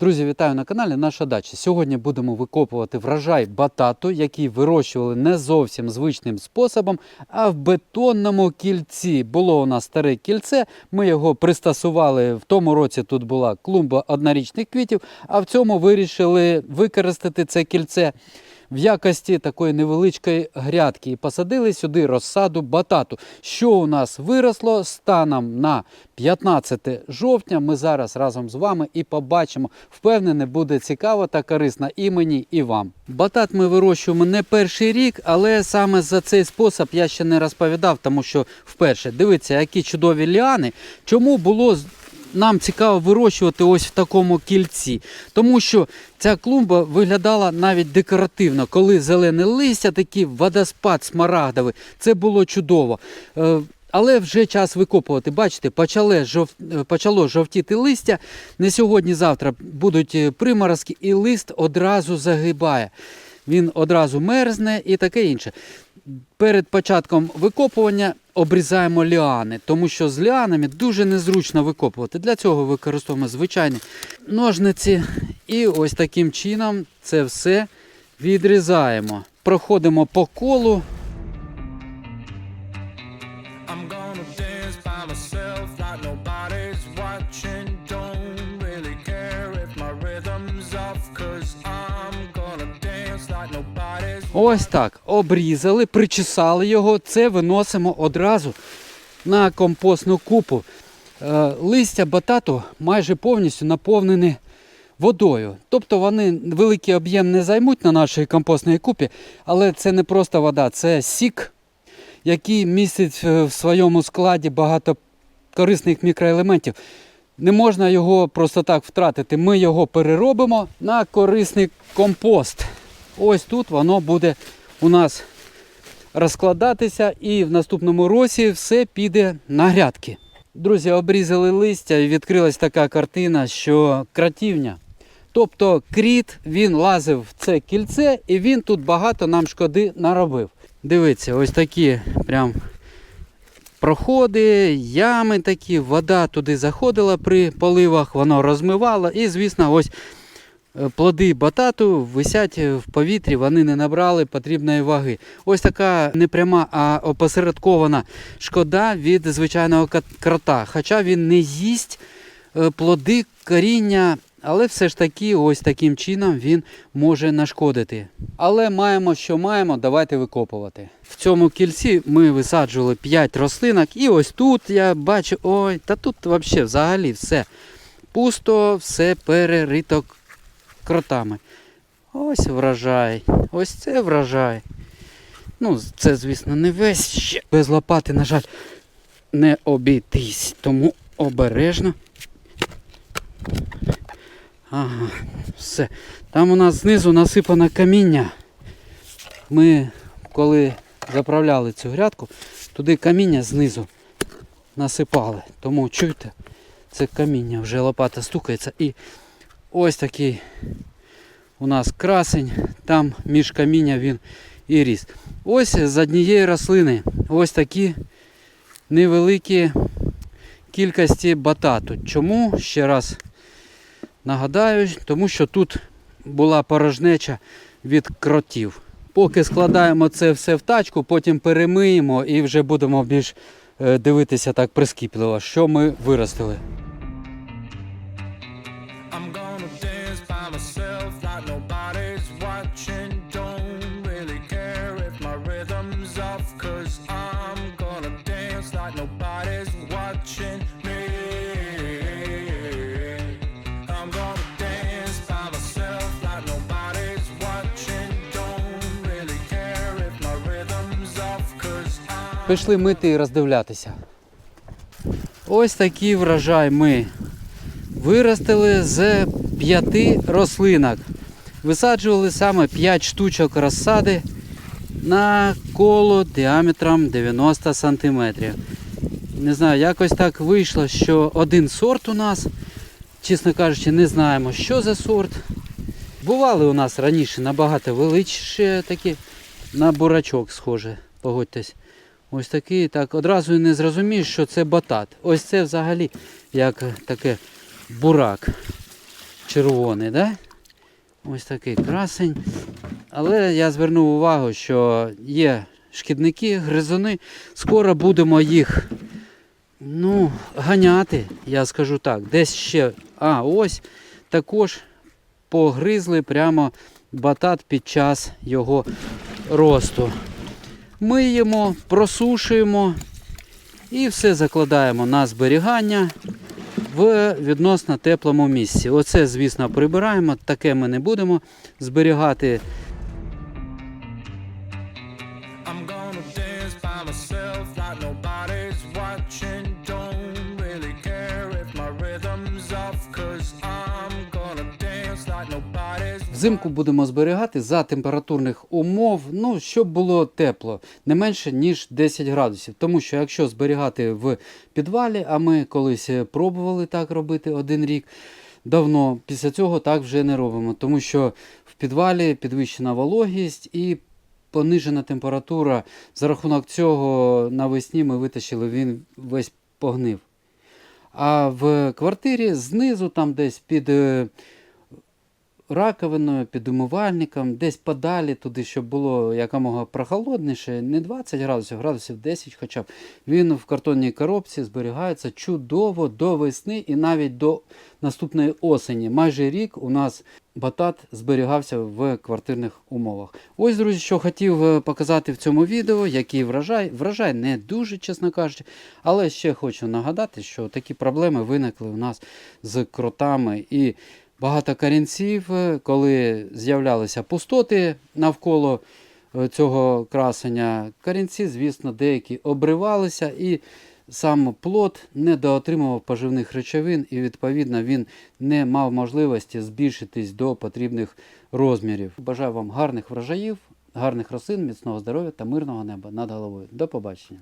Друзі, вітаю на каналі Наша дача. Сьогодні будемо викопувати врожай батату, який вирощували не зовсім звичним способом, а в бетонному кільці. Було у нас старе кільце. Ми його пристосували. В тому році тут була клумба однорічних квітів, а в цьому вирішили використати це кільце в якості такої невеличкої грядки і посадили сюди розсаду батату. Що у нас виросло станом на 15 жовтня. Ми зараз разом з вами і побачимо. Впевнений, буде цікаво та корисно і мені, і вам. Батат ми вирощуємо не перший рік, але саме за цей спосіб я ще не розповідав, тому що вперше дивіться, які чудові ліани. Чому було нам цікаво вирощувати ось в такому кільці, тому що ця клумба виглядала навіть декоративно, коли зелене листя, такий водоспад смарагдовий, це було чудово. Е, Але вже час викопувати. Бачите, почало, жов... е, почало жовтіти листя. Не сьогодні-завтра будуть е, приморозки, і лист одразу загибає. Він одразу мерзне і таке інше. Перед початком викопування обрізаємо ліани, тому що з ліанами дуже незручно викопувати. Для цього використовуємо звичайні ножниці. І ось таким чином це все відрізаємо. Проходимо по колу. Ось так. Обрізали, причесали його. Це виносимо одразу на компостну купу. Е, Листя батату майже повністю наповнені водою. Тобто вони великий об'єм не займуть на нашій компостній купі, але це не просто вода, це сік, який містить е, в своєму складі багато корисних мікроелементів. Не можна його просто так втратити. Ми його переробимо на корисний компост. Ось тут воно буде у нас розкладатися, і в наступному році все піде на грядки. Друзі, обрізали листя і відкрилась така картина, що кратівня. Тобто кріт він лазив в це кільце і він тут багато нам шкоди наробив. Дивіться, ось такі прям проходи, ями такі, вода туди заходила при поливах, воно розмивало. І, звісно, ось плоди батату висять в повітрі, вони не набрали потрібної ваги. Ось така не пряма, а опосередкована шкода від звичайного крота. Хоча він не їсть е, плоди коріння. Але все ж таки, ось таким чином він може нашкодити. Але маємо, що маємо, давайте викопувати. В цьому кільці ми висаджували 5 рослинок, і ось тут я бачу, ой, та тут взагалі взагалі все пусто, все перерито кротами. Ось врожай, ось це врожай. Ну, це, звісно, не весь ще. Без лопати, на жаль, не обійтись, тому обережно. Ага, все. Там у нас знизу насипане каміння. Ми, коли заправляли цю грядку, туди каміння знизу насипали. Тому чуєте, це каміння вже лопата стукається. І ось такий у нас красень, там між каміння він і ріс. Ось з однієї рослини ось такі невеликі кількості батату. Чому? Ще раз Нагадаю, тому що тут була порожнеча від кротів. Поки складаємо це все в тачку, потім перемиємо і вже будемо більш е, дивитися так прискіпливо, що ми виростили. Пішли мити і роздивлятися. Ось такий врожай ми виростили з п'яти рослинок. Висаджували саме 5 штучок розсади на коло діаметром 90 см. Не знаю, якось так вийшло, що один сорт у нас, чесно кажучи, не знаємо, що за сорт. Бували у нас раніше набагато величші такі, на бурачок схоже, погодьтесь. Ось такий, так одразу і не зрозумієш, що це батат. Ось це взагалі як таке бурак. червоний, да? Ось такий красень. Але я звернув увагу, що є шкідники, гризуни. Скоро будемо їх ну, ганяти, я скажу так. Десь ще. А, ось також погризли прямо батат під час його росту. Миємо, просушуємо і все закладаємо на зберігання в відносно теплому місці. Оце, звісно, прибираємо, таке ми не будемо зберігати. I'm gonna dance by myself like. Взимку будемо зберігати за температурних умов, ну, щоб було тепло, не менше, ніж 10 градусів. Тому що якщо зберігати в підвалі, а ми колись е, пробували так робити один рік давно, після цього так вже не робимо. Тому що в підвалі підвищена вологість і понижена температура. За рахунок цього навесні ми витащили, він весь погнив. А в квартирі знизу, там десь під. Раковиною, під умивальником, десь подалі туди, щоб було якомога прохолодніше, не 20 градусів, градусів 10 хоча б. Він в картонній коробці зберігається чудово до весни і навіть до наступної осені. Майже рік у нас батат зберігався в квартирних умовах. Ось, друзі, що хотів е, показати в цьому відео, який врожай. Врожай не дуже, чесно кажучи, але ще хочу нагадати, що такі проблеми виникли у нас з кротами і багато корінців, е, коли з'являлися пустоти навколо е, цього красення, корінці, звісно, деякі обривалися і сам плод не доотримував поживних речовин, і відповідно він не мав можливості збільшитись до потрібних розмірів. Бажаю вам гарних врожаїв, гарних рослин, міцного здоров'я та мирного неба над головою. До побачення!